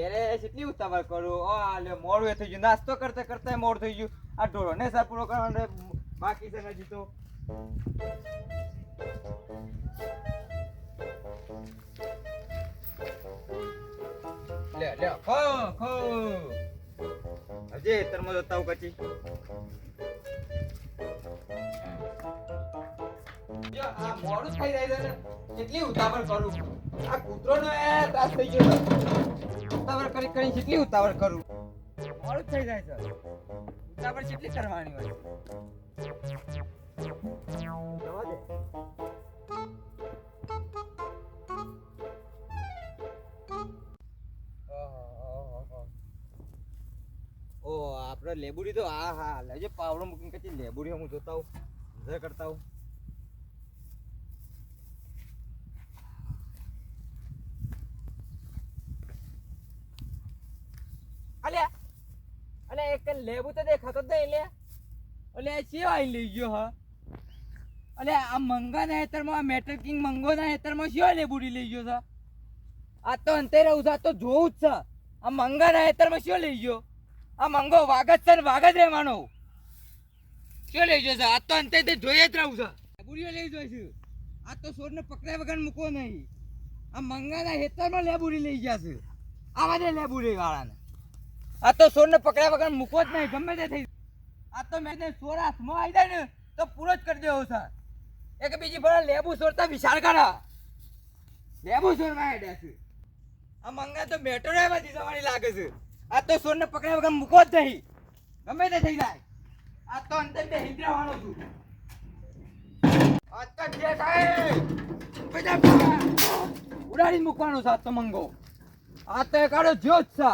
ઘેરે કેટલી ઉતાવળ કરું? ઓ આ લે, મોડું થઈ ગયું. નાસ્તો કરતા કરતા મોડું થઈ ગયું. આ ઢોળો ને સાર પૂરો કરવાનો બાકી છે હજી તો. લે હજી તરમો જોતા હું આ મોડું જાય છે કેટલી ઉતાવળ કરું. આ કૂતરો ને ત્રાસ થઈ ગયો. ઉતાવળ કરી કરી કેટલી ઉતાવળ કરું? મોડું થઈ જાય છે. ઉતાવળ કેટલી કરવાની હોય? જવા દે. ઓ આપણે લેબુડી તો હા હા લેજો પાવડો મૂકીને કચી લેબુડી હું જોતા હું કરતા હું એક લેબુ તો દેખાતો જ નહીં લે. ઓલે ચેવ આઈ લઈ ગયો હા. અલે આ મંગા ના હેતરમાં મેટલ કિંગ મંગો ના હેતરમાં શિયો લેબુડી લઈ ગયો છે આ તો અંતે રહું છું આ તો જોવું જ છે આ મંગા ના હેતરમાં શિયો લઈ ગયો. આ મંગો વાગત છે ને વાગત રહેવાનો. શું લઈ ગયો છે આ તો અંતે તે જોઈએ જ રહું છે લેબુડીઓ લઈ જાય છે. આ તો સોરને પકડ્યા વગર મૂકો નહીં. આ મંગાના હેતરમાં લેબુરી લઈ ગયા છે. આવા દે લેબુરી વાળાને. આ તો સોરને પકડ્યા વગર મૂકો જ નહીં, ગમે તે થઈ આ તો મેં સોર હાથમાં આવી જાય ને, તો પૂરો જ કરી દેવો સર. એક બીજી ફરા લેબુ સોરતા વિશાળ કરા. લેબુ સોરમાં હેડ્યા છે. આ મંગા તો મેટરો એમાં જવાની લાગે છે. આ તો સોરને પકડ્યા વગર મૂકો જ નહીં. ગમે તે થઈ જાય. આ તો અંદર બે હિંદ્રાવાનો છું. આ તો જે થાય. ઉડાડી મૂકવાનો છે આ તો મંગો. આ તો એકાડો જ્યોત છે.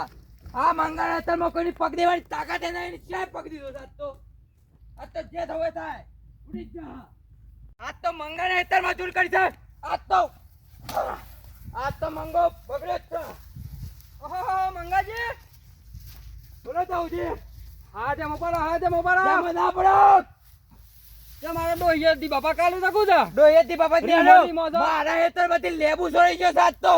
આ મંગાના તરમાં કોઈની પગ દેવાની તાકાત એ નહીં ક્યાંય પગ દીધો આજ તો આજ તો જે થવે થાય. ઉડી જા આજ તો મંગળ હેતરમાં ચૂલ કરી છે. આજ તો આજ તો મંગો બગડ્યો જ છે. ઓહો મંગાજી. બોલો જાઉજી હા જે મોબાઈલ હા જે મોબાઈલ ના પડો. તે મારા ડોહિયરથી બાપા કાલું શકું છે? ડોહિયરથી બાપા. મારા હેતરમાંથી લેબુ છોડી ગયો સાત તો.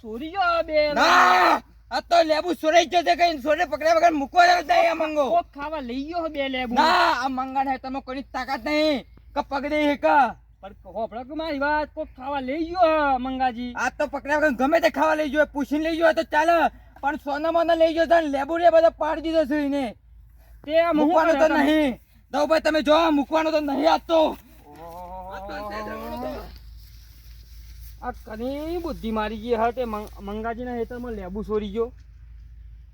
સોરી ગયો બે ના. આ તો લેબુ સોરે છે કઈ સોરે પકડ્યા વગર મૂકવા જવા નહીં આ મંગો. કોક ખાવા લઈ ગયો બે લેબુ. ના આ મંગા ને તમે કોઈની તાકાત નહીં. કે પકડે હે કે. પણ હોપડા કે મારી વાત કોક ખાવા લઈ ગયો મંગાજી. આ તો પકડ્યા વગર ગમે તે ખાવા લઈ ગયો પૂછીને લઈ ગયો તો ચાલે. પણ સોના મોના લઈ ગયો તને લેબુ રે બધો પાડી દીધો છે એને. તે મૂકવાનો તો? નહીં. દઉભાઈ તમે જો મૂકવાનો તો નહીં આ તો આ કની બુદ્ધિ મારી ગઈ હા તે મંગાજીના હેતરમાં લેબુ સોરી ગયો.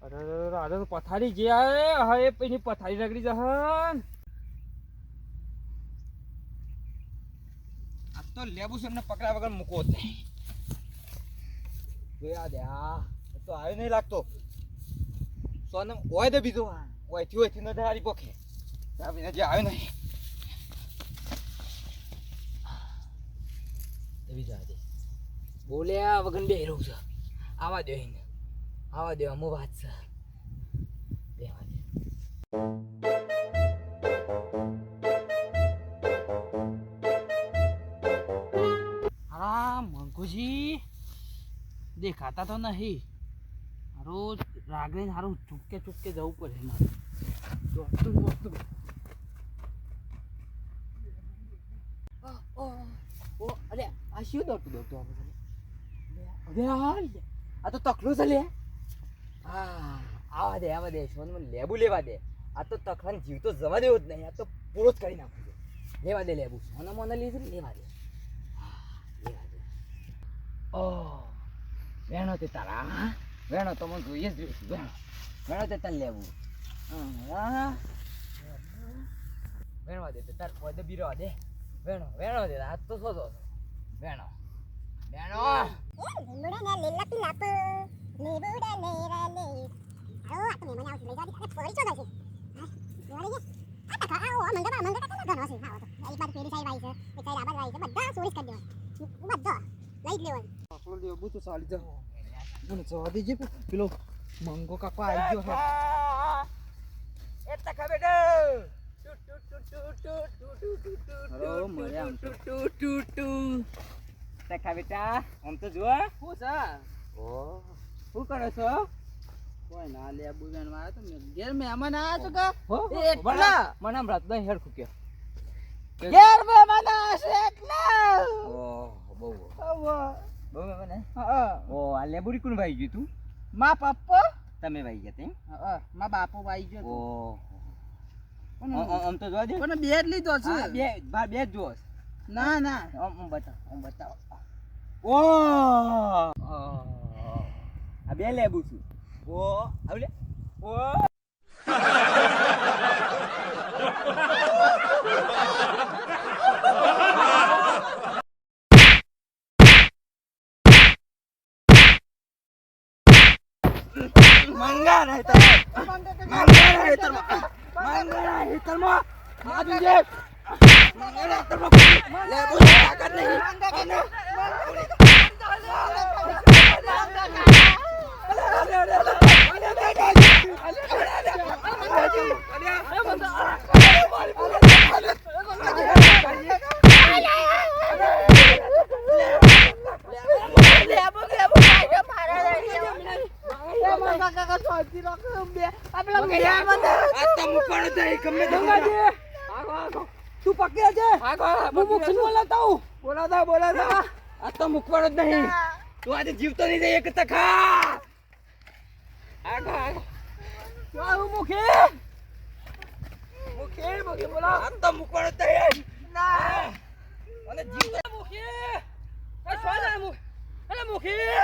અરે અરે, પથારી જે ગયા હવે એની પથારી રગડી જ આ તો લેબુ એમને પકડા વગર મૂકો જોયા દે આ એ તો આવ્યો નહીં લાગતો. સોને હોય તો બીજો. હોયથી હોયથી ન હારી પોખે જે આવ્યો નહીં. એ બીજા દે. બોલ્યા વગર બે રહું છે. આવા દો એને. આવા દો અમુ વાત છે. બેવા દે હા મંગુજી. દેખાતા તો નહીં. રોજ રાગને સારું ચૂપકે ચૂપકે જવું પડે મારે દોડતું દોડતું ઓ અરે આ શું દોડતું દોડતું આવે આ તો તકલું છે લે હા આવા દે આવા દે શોન મને લેબુ લેવા દે આ તો તખલાને જીવ તો જવા દેવો જ નહીં આ તો પૂરો જ કરી નાખું છે લેવા દે લેબુ સોના મને લીધું લેવા દે લેવા દે ઓ વેણો તે તારા? વેણો તો મને જોઈએ જ. વેણો વેણો તે તાર લેવું વેણવા દે તાર પદ બીરવા દે વેણો વેણો દે આ તો શોધો વેણો વેણો લીંબુડા ને લીલા પીલા પુ લીંબુડા ને રાલે આવો આ તો મહેમાન આવશે લઈ જાજે અને ફરી ચોદા છે જોડે છે આ તો આવો મંગા મંગા કાકા ઘણો છે આવો તો એક બાજુ પેલી સાઈડ આવી છે એક સાઈડ આબાદ આવી છે બધા ચોરીસ કરી દેવા બધો લઈ આપણો જા મને જવા દેજે પેલો મંગો કાકો આવી ગયો હે એ તકા બેટો અરે, મજા તકા બેટા આમ તો જુઓ. હું છે? ઓ શું કરો છો? કોઈ ના લે બેન મારે તો ઘેર મે મહેમાન આયા છો કા? એટલા. મને હમણાં તો હેડ ખુક્યો ઘેર મે આયા આશે એટલા ઓહ બહુ. બહુ બહુ મને હા. ઓ આ લેબુડી કોણ ભાઈ ગયું તું? મા પપ્પો. તમે ભાઈ ગયા તેમ હા, મા બાપો ભાઈ ગયો ઓ. આમ તો જોવા દે. પણ બે જ લીધો છે? બે બા બે જ જોશ ના ના. આમ બતાવ આમ બતાવ. ઓહ આ. બે લેબુ છું. ઓ આવલે ઓ. મંગા નહીં તો મંગા નહીં તો મંગા નહીં તો માજુ જે મંગા નહીં તો લેબુ તાકાત નહીં અને તું પકડે છે? હું મુખી બોલાતા હું બોલાતા બોલાતા આ તો મૂકવાનો જ નહીં. તું આજે જીવતો નહીં જાય એક તખા. આગો આગો હું. મુખી? મુખે મુખે બોલા આ તો મૂકવાનો જ નહીં. ના. અને જીવતો મુખી. એ સોના મુખે? અરે મુખી.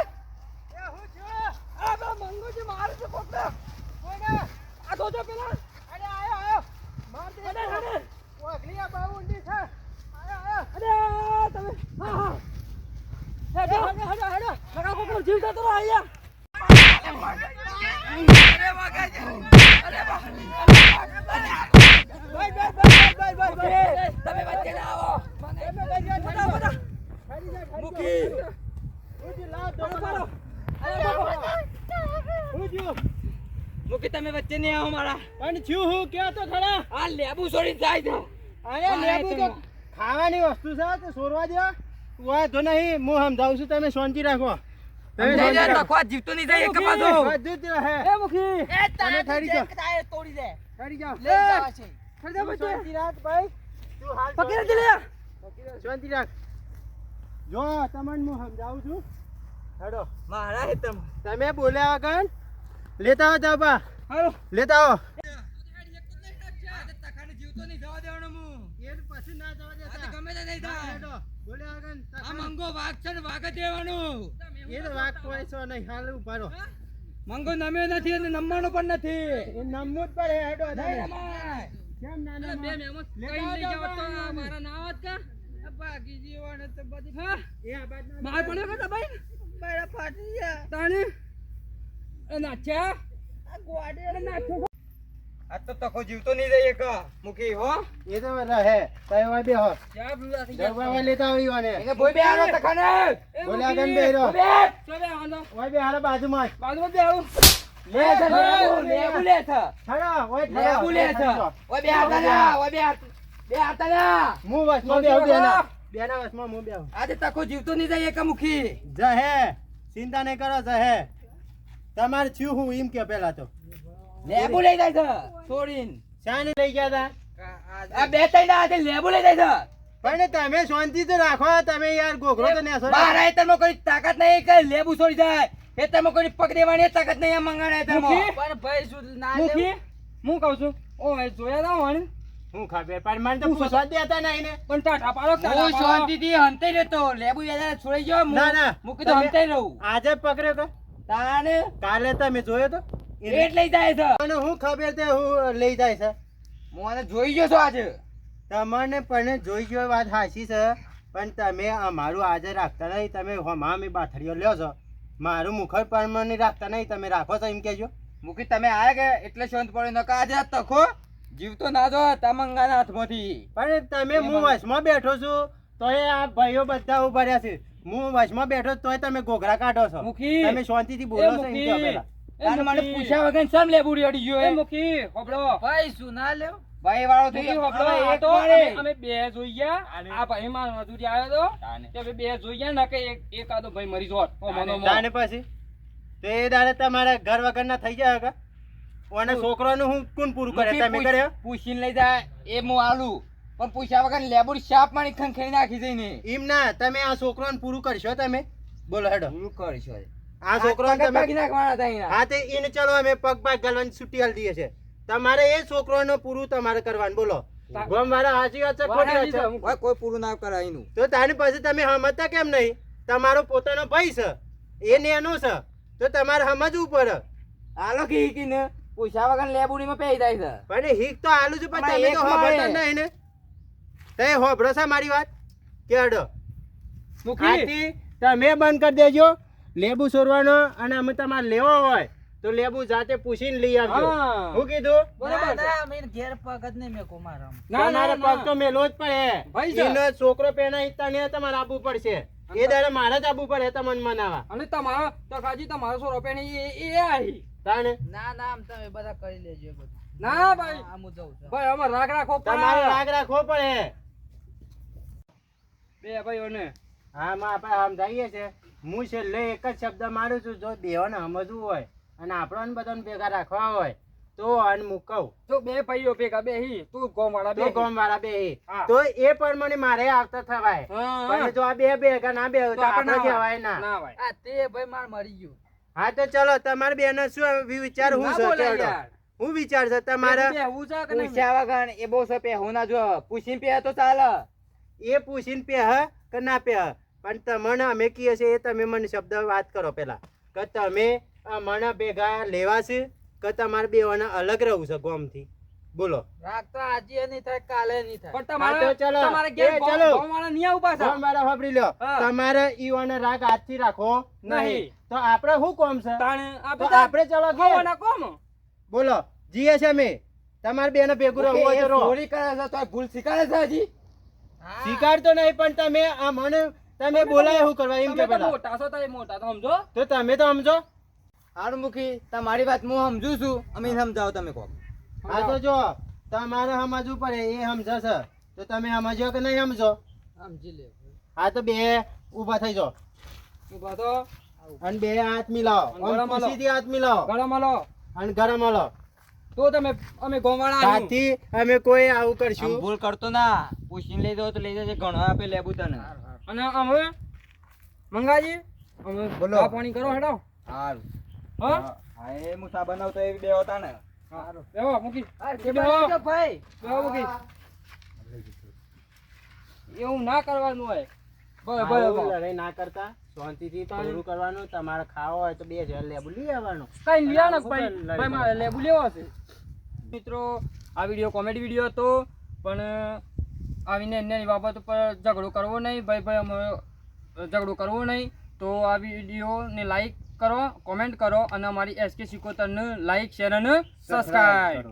એ હું છું. આ બા મંગો જે મારે છે પકડ કોઈને? આ તો જો પેલા. અરે આયો આયો. માર દે અરે અરે. બહુ ઊંડી છે. આયો આયો અરે તમે હા હેડો હેડો હેડો હેડો. લગા કોકનો જીવ જતો રહો અહીંયા. તમે વચ્ચે નહીં આવો મારા. પણ છું હું ક્યાં તો ખરા? આ લેબુ છોડી જાય છે. અરે લેબુ તો ખાવાની વસ્તુ છે તો સોરવા દે વાંધો નહીં હું સમજાવું છું તમે શાંતિ રાખો. તમે નહીં જીવતો જાય એક પાછો. એ મુખી એ તમે તોડી દે. લઈ જવા છે. ઠરી જાઓ, શાંતિ રાખ ભાઈ. તું હાલ પકડી શાંતિ લે. શાંતિ રાખ. જો તમને હું સમજાવું છું. હેડો. મારા હેતરમાં તમે. બોલ્યા વગર લેતા આવો હાલો. લેતા આવો. જીવતો નહીં જવા દેવાનો હું એ પછી ના જવા આ તો ગમે તે નહીં થાય હેડો બોલ્યા વગર આ મંગો વાઘ છે ને વાઘ જ એ તો વાઘ કોઈ છો નહીં હાલ ઊભા મંગો નમ્યો નથી અને નમવાનો પણ નથી. એ નમવું જ પડે હેડો નહીં કેમ ના અરે બે નમાય? કઈ લઈ જાવ તો મારા ના આવત કા? આ ભાગી તો બધી હા? એ આ બાજુ માર પડ્યો કે ભાઈ? મારા ફાટી ગયા. તાણી? નાચ્યા? આ ગોડે આ તો તકો જીવતો નહીં જાય એક. મુખી હો. એ તો રહે તમે વાય બેહો ક્યાં ભૂલા થઈ લેતા આવી વાને એને ભોય બે આરો તખાને બોલ્યા વગર બેહરો બે ચોબે આનો વાય બે હારા બાજુમાં. બાજુમાં બે આવું લે લેબુ લે બુલે થા વાય ઓય લેબુ બુલે થા ઓય બે આતા ના ઓય બે બે હાથા ના. હું વચમાં બેહું બેના. બેના વચમાં હું બેહું. આજે તકો જીવતો નહીં જાય એક મુખી. જહે. ચિંતા નહીં કરો જહે. તમારે છું હું એમ કે પેલા તો. લેબુ લઈ જાય છે. છોડીન શાને લઈ ગયા હતા આ બે ત્રણ ના હાથે લેબુ લઈ જાય છે. પણ તમે શાંતિ તો રાખો તમે યાર ગોખરો તો નેસો મારા તમે કોઈ તાકાત નહીં કે લેબુ છોડી જાય. તમે કોઈ પગ દેવાની તાકાત નહીં આ મંગાણે તમે પણ ભાઈ શું ના મુખી? હું કહું છું? ઓ એ જોયા તા હોણ હું ખબર પણ મને તો પૂછવા દેતા નહીં ને. પણ ટાટા પાડો હું શાંતિથી હંતે રહેતો. લેબુ યાર છોડી ગયો ના ના. મૂકી તો હંતે હંતાઈ રહું. આજે પકડ્યો કે તાને કાલે તમે જોયો તો? રેટ લઈ જાય છે. મને હું ખબર તે હું લઈ જાય છે? હું આને જોઈ ગયો છું આજે. તમને પણ જોઈ ગયો વાત હાસી છે પણ તમે અમારું આજે રાખતા નહીં તમે હમા મેં બાથડીઓ લ્યો છો. મારું મુખર પણ નહીં રાખતા નહીં તમે રાખો છો એમ કહેજો. મૂકી તમે આવ્યા કે? એટલે શાંત પડ્યો નકા આજે આ તખો જીવતો ના જો તમંગાના હાથમાંથી. પણ તમે હું વચમાં બેઠો છું તોય આ ભાઈઓ બધા ઊભા રહ્યા છે. હું વચમાં બેઠો તોય તમે ઘોઘરા કાઢો છો. મુખી. તમે શાંતિથી બોલો છો એમ પહેલા. મને પૂછ્યા વગર સમ લેબુ રેડી ગયો એ? મુખી હોબળો ભાઈ શું ના લેવું ભાઈ વાળો થઈ. હોબળો એ તો અમે- બે જોઈ ગયા. આ ભાઈ માં મજૂરી આવ્યો તો. તાને. તે બે જોઈ ગયા ને કે એક એકાદો ભાઈ મરી જોત ઓ મનો મો. પછી? તે દાડે તમારા ઘર વગરના થઈ જાય કે ઓને છોકરાનું હું કોણ પૂરું કરે? તમે પૂછ- કર્યો? પૂછીને લઈ જાય. એ હું આલું. પણ પૂછ્યા વગર લેબુ શાપ મારી ખંખેરી નાખી જઈને એમ ના તમે આ છોકરાને પૂરું કરશો તમે? બોલો હેડો. પૂરું કરશો? આ છોકરો. હા તે એને ચલો અમે પગ પાગ ગાલવાની છૂટી હાલ દઈએ છે. તમારે એ છોકરોનો પૂરું તમારે કરવાનું બોલો. ગમ મારા હાજી વાત છે ખોટી વાત છે? કોઈ કોઈ પૂરું ના કરાય એનું. તો તારી પાસે તમે સમજતા કેમ નહીં? તમારો પોતાનો ભાઈ છે એ નેનો છે તો તમારે સમજવું પડે. આલો કી કી ને પૂછ્યા વગર લેબુડીમાં પેઈ જાય છે. પણ હીક તો આલુ છે પણ તમે તો. હોભળતા નહીં ને. તે હોભળો છે મારી વાત? કે અડો મુખી તમે બંધ કરી દેજો. લેબુ સોરવાનો અને અમે તમારે લેવો હોય તો લેબુ જાતે પૂછીને લઈ આવજો. હા. કીધું? બરોબર છે. ના ના તમારે પગ તો ના મેલો જ પડે. એનો છોકરો પેના ઈચ્છા ને તમારે આપવું પડશે. એ દાડે મારે જ આપવું પડે તમને મનાવા. અને તમારો તો કાજી તમારો સો રૂપિયા એ એ આહી. તાને ના ના આમ તમે બધા કરી લેજો બધું. ના ભાઈ. આમ હું જઉં છું. ભાઈ અમાર રાગ રાખો તમારે રાગ રાખો પડે. બે ભાઈઓને. હા માં આપણે સમજાવીએ છે. હું છેલ્લે એક જ શબ્દ મારું છું જો દેવાને સમજવું હોય અને આપણને બધાને ભેગા રાખવા હોય તો અન મુકવ તો બે ભાઈઓ ભેગા બેહી તું ગોમ વાળા બે ગોમ વાળા બે હી. તો એ પણ મને મારે આવતા થવાય. પણ જો આ બે ભેગા ના બે તો આપણે કહેવાય ના ના. ભાઈ આ તે ભાઈ માર મરી ગયું. હા તો ચલો તમારે બેનો શું વિચાર હું છે. હું વિચાર છે તમારે પૂછ્યા વગર એ બહુ છે પે હું ના જો. પૂછીને પે તો ચાલે. એ પૂછીને પહે કે ના પહે પણ તમને અમે કહીએ છીએ એ તમે મને શબ્દ વાત કરો પેલા કે તમે મને ભેગા લેવા છે કે તમારે બેવાને અલગ રહું છે ગોમથી? બોલો. રાગ તો આજે નહીં થાય કાલે નહીં થાય. પણ તમારે ચલો. તમારે ઘેર ચલો. ગોમ વાળા નહીં આવું પાછા? ગોમ વાળા લ્યો. તમારે ઈવાનો રાગ હાથથી રાખો. નહીં. તો આપણે શું કોમ છે? આપણે ચલો. ગોવાના કોમ? બોલો. જીએ છે મે તમારે બેનો ભેગું રહેવું હોય તો રહો. ચોરી કરે છે તો ભૂલ સ્વીકારે છે હજી? સ્વીકારતો નહીં પણ તમે આ મને તમે બોલાય શું કરવા એમ કે પેલા. મોટા છો તમે મોટા તો સમજો? તો તમે તો સમજો. મૂકી તમારી વાત હું સમજુ છું અમે સમજાવો તમે કહો હા તો જો તમારે સમજવું પડે એ સમજે છે તો તમે સમજો કે નહીં સમજો? સમજી લે હા તો બે ઊભા થઈ જાઓ. ઊભા તો? અને બે હાથ મિલાવો. ખુશીથી હાથ મિલાવો. ગરમ લો. અને ગરમ લો. તો તમે અમે ગોવાળા. સાથી અમે કોઈ આવું કરશું. ભૂલ કરતો ના. પૂછીને લઈ દો તો લઈ જજે ઘણો આપે લેબુ તને. અને અમે મંગાજી અમે બોલો. આ પાણી કરો હેડો. હાલ. હા? હા એ મુસા બનાવતો એ બે હતા ને. બેહો મૂકી. કે બેહો. ભાઈ? બેહો મૂકી. એવું ના કરવાનું હોય. લડાઈ ના કરતા. શાંતિથી પૂરું કરવાનું. તમારે ખાવા હોય તો બે હજાર લેબુ લઈ આવવાનું. કઈ લ્યા ભાઈ. ભાઈ મારે લેબુ લેવો છે. મિત્રો આ વીડિયો કોમેડી વીડિયો હતો પણ આવીને એની બાબત ઉપર ઝઘડો કરવો નહીં. ભાઈ ભાઈ અમે ઝઘડો કરવો નહીં. તો આ વિડીયોને લાઈક કરો કોમેન્ટ કરો અને અમારી એસકે સિકોતરને લાઈક શેર અને સબસ્ક્રાઈબ.